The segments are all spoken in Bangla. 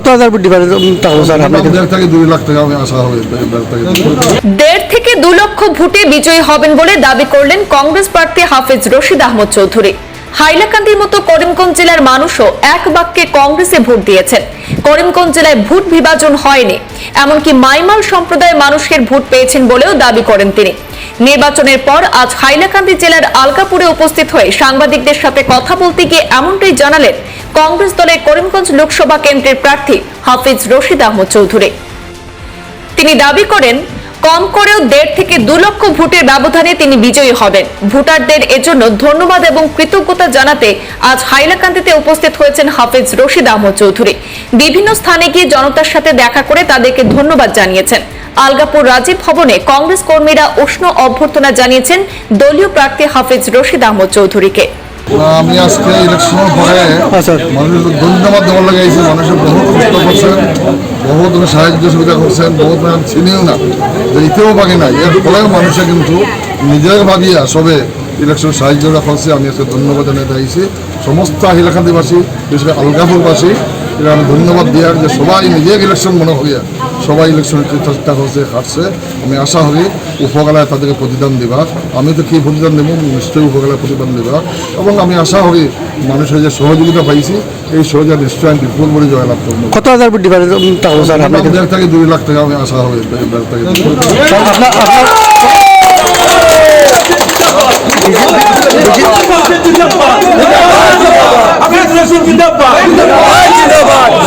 কত হাজার দুই লাখ টাকা আশা হবে দেড় থেকে দু লক্ষ ভোটে বিজয়ী হবেন বলে দাবি করলেন কংগ্রেস প্রার্থী হাফিজ রশিদ আহমদ চৌধুরী। হাইলাকান্দির মতো করিমগঞ্জ জেলার মানুষও এক বাক্যে কংগ্রেসে ভোট দিয়েছেন। করিমগঞ্জ জেলায় ভোট বিভাজন হয়নি এমনকি মাইমাল সম্প্রদায়ের মানুষের ভোট পেয়েছেন বলেও দাবি করেন তিনি। নির্বাচনের পর আজ হাইলাকান্দি জেলার আলকাপুরে উপস্থিত হয়ে সাংবাদিকদের সাথে কথা বলতে গিয়ে এমনটাই জানালেন কংগ্রেস দলের করিমগঞ্জ লোকসভা কেন্দ্রের প্রার্থী হাফিজ রশিদ আহমদ চৌধুরী। তিনি দাবি করেন, কম করেও দেড় থেকে দু লক্ষ ভোটের ব্যবধানে তিনি বিজয়ী হবেন। ভোটারদের এজন্য ধন্যবাদ এবং কৃতজ্ঞতা জানাতে আজ হাইলাকান্দিতে উপস্থিত হয়েছেন হাফিজ রশিদ আহমদ চৌধুরী। বিভিন্ন স্থানে গিয়ে জনতার সাথে দেখা করে তাদেরকে ধন্যবাদ জানিয়েছেন। আলগাপুর রাজীব ভবনে কংগ্রেস কর্মীরা উষ্ণ অভ্যর্থনা জানিয়েছেন দলীয় প্রার্থী হাফিজ রশিদ আহমদ চৌধুরীকে। আমি আজকে ইলেকশনের পরে হ্যাঁ, মানুষের দলিত মাধ্যমে লাগে আইছি মানুষের বহুত কষ্ট করছেন বহুত মানে সাহায্য সুবিধা করছেন বহুত মানে চিনিও না যে ইতেও বাকি নাই। এর ফলে মানুষে কিন্তু নিজের ভাবিয়া সবে ইলেকশন সাহায্যটা করছে আমি আজকে ধন্যবাদ জানাতে আইছি সমস্ত আহিলাকান্দিবাসী বিশেষ করে আলগাপুরবাসী এটা আমি ধন্যবাদ দিয়ার যে সবাই নিজে ইলেকশন মনে হইয়া সবাই ইলেকশন চেষ্টা করছে খাটছে আমি আশা করি উপকালায় তাদেরকে প্রতিদান দিবা। আমি তো কি প্রতিদান দেবো? নিশ্চয়ই উপকালায় প্রতিদান দিবা। এবং আমি আশা করি মানুষের যে সহযোগিতা পাইছি এই সহযোগিতা নিশ্চয়ই আমি বিপুল করে জয়লাভ করব। কত হাজার থেকে দুই লাখ টাকা আমি আশা হবে দেড় থেকে দুই লাখ টাকা।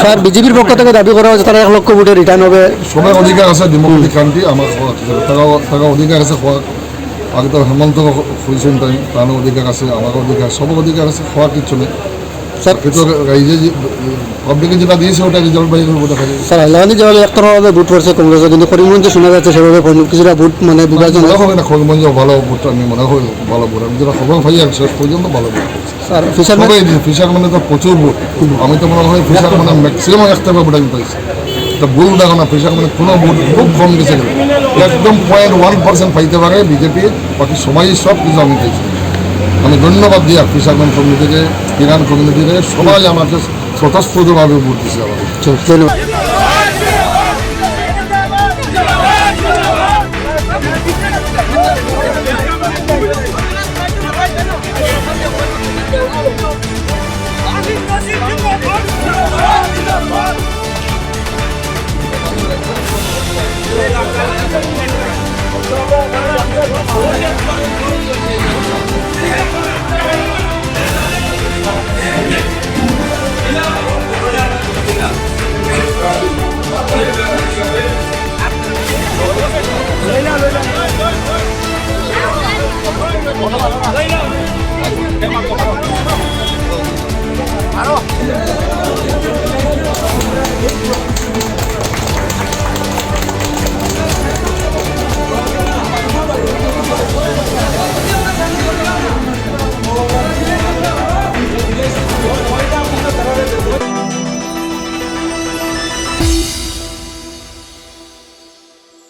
স্যার, বিজেপির পক্ষ থেকে দাবি করা হয়েছে তারা এক লক্ষ ভোটে রিটার্ন হবে। সবাই অধিকার আছে ডেমোক্রেটিক কান্ট্রি আমার তারা অধিকার আছে হওয়ার আগে তো হেমন্ত হয়েছেন তাই তারও অধিকার আছে আমারও অধিকার সবার অধিকার আছে খোয়ার কিছু নেই। স্যার কিন্তু এই যে পাবলিকে যেটা দিয়েছে ওটা রেজাল্ট বাইরে করব দেখা যায়। স্যার হাইলাকান্দি যেভাবে একতরভাবে ভোট করছে কংগ্রেসে কিন্তু করিমগঞ্জে শোনা যাচ্ছে সেভাবে কিছুটা ভোট মানে বিভাজন মনে হবে না খোঁজগঞ্জ ভালো ভোট আমি মনে হয় ভালো ভোট। আমি যেটা খবর পাই শেষ পর্যন্ত ভালো ভোট। স্যার সবাই দিন ফিশার মানে তো প্রচুর ভোট। আমি তো মনে হয় ফিশার মানে ম্যাক্সিমাম একটা ভোট আমি পাইছি। তো ভুল দেখো না ফিশার মানে কোনো ভোট খুব কম গেছে। একদম পয়েন্ট ওয়ান পার্সেন্ট পাইতে পারে বিজেপি বাকি সবাই সব কিছু আমি পাইছি। আমি ধন্যবাদ দিই ফিশারম্যান কমিটিকে ইরান কমিটিকে সবাই আমাকে স্বতঃস্ফূর্তভাবে ভোট দিচ্ছে আমাকে। ধন্যবাদ